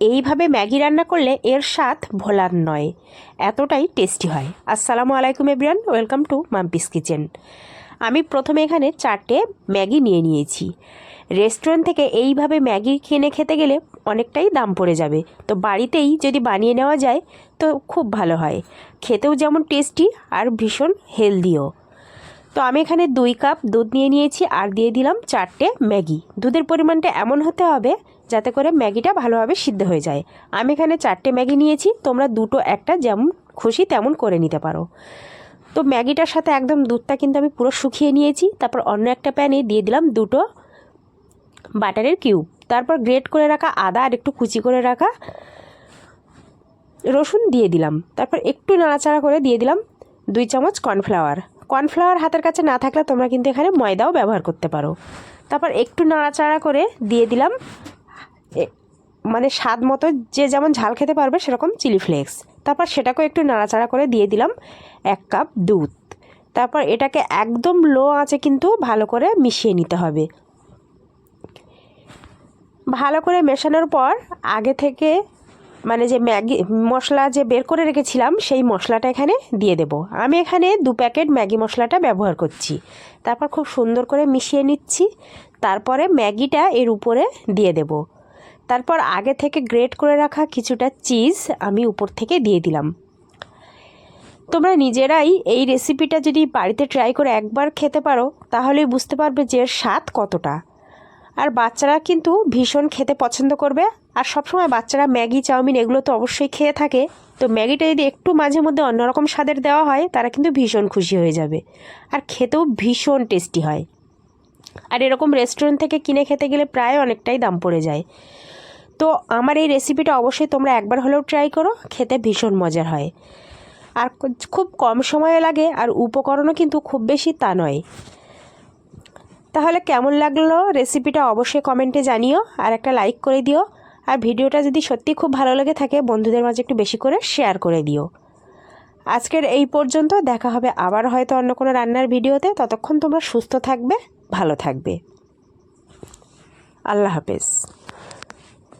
এইভাবে ম্যাগি রান্না করলে এর স্বাদ ভোলার নয়। এতটাই টেস্টি হয়। আসসালামু আলাইকুম এব্রিয়ান ওয়েলকাম টু মাম্পিস কিচেন। আমি প্রথমে এখানে চারটে ম্যাগি নিয়ে নিয়েছি। রেস্টুরেন্ট থেকে এইভাবে ম্যাগি কিনে খেতে গেলে অনেকটাই দাম পড়ে যাবে। তো বাড়িতেই যদি বানিয়ে নেওয়া যায়, তো খুব ভালো হয়। খেতেও যেমন টেস্টি আর ভীষণ হেলদিও। তো আমি এখানে দুই কাপ দুধ নিয়ে নিয়েছি আর দিয়ে দিলাম চারটে ম্যাগি। দুধের পরিমাণটা এমন হতে হবে যাতে করে ম্যাগিটা ভালোভাবে সিদ্ধ হয়ে যায়। আমি এখানে চারটে ম্যাগি নিয়েছি, তোমরা দুটো একটা যেমন খুশি তেমন করে নিতে পারো। তো ম্যাগিটার সাথে একদম দুধটা কিন্তু আমি পুরো শুকিয়ে নিয়েছি, তারপর অন্য একটা প্যানে দিয়ে দিলাম দুটো বাটারের কিউব। তারপর গ্রেট করে রাখা আদা আর একটু কুচি করে রাখা রসুন দিয়ে দিলাম। তারপর একটু নাড়াচাড়া করে দিয়ে দিলাম দুই চামচ কর্নফ্লাওয়ার। কর্নফ্লাওয়ার হাতের কাছে না থাকলে তোমরা কিন্তু এখানে ময়দাও ব্যবহার করতে পারো। তারপর একটু নাড়াচাড়া করে দিয়ে দিলাম মানে স্বাদ মতো যে যেমন ঝাল খেতে পারবে সেরকম চিলি ফ্লেক্স। তারপর সেটাকেও একটু নাড়াচাড়া করে দিয়ে দিলাম এক কাপ দুধ। তারপর এটাকে একদম লো আঁচে কিন্তু ভালো করে মিশিয়ে নিতে হবে। ভালো করে মেশানোর পর আগে থেকে মানে যে ম্যাগি, মশলা যে বের করে রেখেছিলাম সেই মশলাটা এখানে দিয়ে দেব। আমি এখানে দু প্যাকেট ম্যাগি মশলাটা ব্যবহার করছি। তারপর খুব সুন্দর করে মিশিয়ে নিচ্ছি। তারপরে ম্যাগিটা এর উপরে দিয়ে দেব। তারপর আগে থেকে গ্রেট করে রাখা কিছুটা চিজ আমি উপর থেকে দিয়ে দিলাম। তোমরা নিজেরাই এই রেসিপিটা যদি বাড়িতে ট্রাই করে একবার খেতে পারো, তাহলেই বুঝতে পারবে যে এর স্বাদ কতটা। আর বাচ্চারা কিন্তু ভীষণ খেতে পছন্দ করবে। আর সবসময় বাচ্চারা ম্যাগি, চাউমিন এগুলো তো অবশ্যই খেয়ে থাকে। তো ম্যাগিটা যদি একটু মাঝে মধ্যে অন্যরকম স্বাদের দেওয়া হয়, তারা কিন্তু ভীষণ খুশি হয়ে যাবে। আর খেতেও ভীষণ টেস্টি হয়। আর এরকম রেস্টুরেন্ট থেকে কিনে খেতে গেলে প্রায় অনেকটাই দাম পড়ে যায়। তো আমার এই রেসিপিটা অবশ্যই তোমরা একবার হলেও ট্রাই করো, খেতে ভীষণ মজার হয়। আর খুব কম সময়ে লাগে আর উপকরণও কিন্তু খুব বেশি তা নয়। তাহলে কেমন লাগল রেসিপিটা অবশ্যই কমেন্টে জানিও আর একটা লাইক করে দিও। আর ভিডিওটা যদি সত্যি খুব ভালো লেগে থাকে, বন্ধুদের মাঝে একটু বেশি করে শেয়ার করে দিও। আজকের এই পর্যন্ত, দেখা হবে আবার হয়তো অন্য কোনো রান্নার ভিডিওতে। ততক্ষণ তোমরা সুস্থ থাকবে, ভালো থাকবে। আল্লাহ হাফেজ।